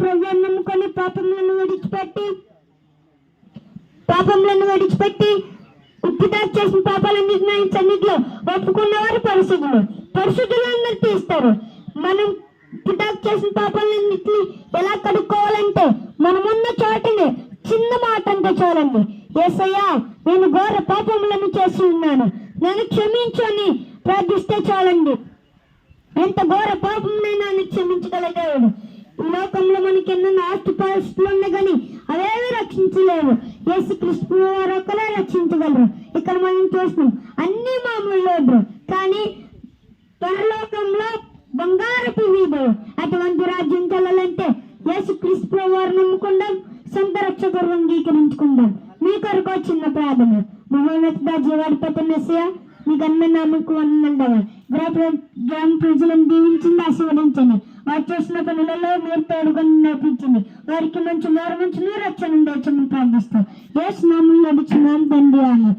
పాపములను విడిచిపెట్టి పాపములను విడిచిపెట్టి ఉప్పుదారు చేసిన పాపాలన్నింటినీ ఆయన సన్నిధిలో ఒప్పుకున్నవారు పరిశుద్ధులు. పరిశుద్ధులు అందరూ తీస్తారు. మనం పుటాకు చేసిన పాపాలన్నింటినీ ఎలా కడుక్కోవాలంటే మనమున్న చోటనే చిన్న మాట అంటే చూడండి ఏసయ్యా నేను ఘోర పాపములను చేసి ఉన్నాను. నన్ను క్షమించు అని ప్రార్థిస్తే చాలండి. ఎంత ఘోర పాపంనైనా ఆయన కింద ఆస్తి పరిస్థితులు ఉన్నాయి కానీ అవేవి రక్షించలేవు. యేసు కృష్ణ వారు ఒక్కరే రక్షించగలరు. ఇక్కడ మనం చూస్తున్నాం అన్ని మామూలు కానీ పరలోకంలో బంగారపు వీధులు అటువంటి రాజ్యం కలాలంటే యేసు క్రీస్తు వారు నమ్ముకుందాం సొంత రక్షకుడు అంగీకరించుకుందాం. మీ కొరకు చిన్న ప్రార్థన. మహోన్నత జీవాధిపతి మెస్సియా మీకు అన్న నామకు వందలు గ్రామ ప్రజలను దీవించింది ఆశీర్వదించండి. వారు చేసిన పనులలో మీరు తోడుకొని నేర్పించండి. వారికి మంచి మారు మంచి రక్షణ ఉండొచ్చని ప్రార్థిస్తాం. ఏ స్నామం నడిచిన తండ్రి అని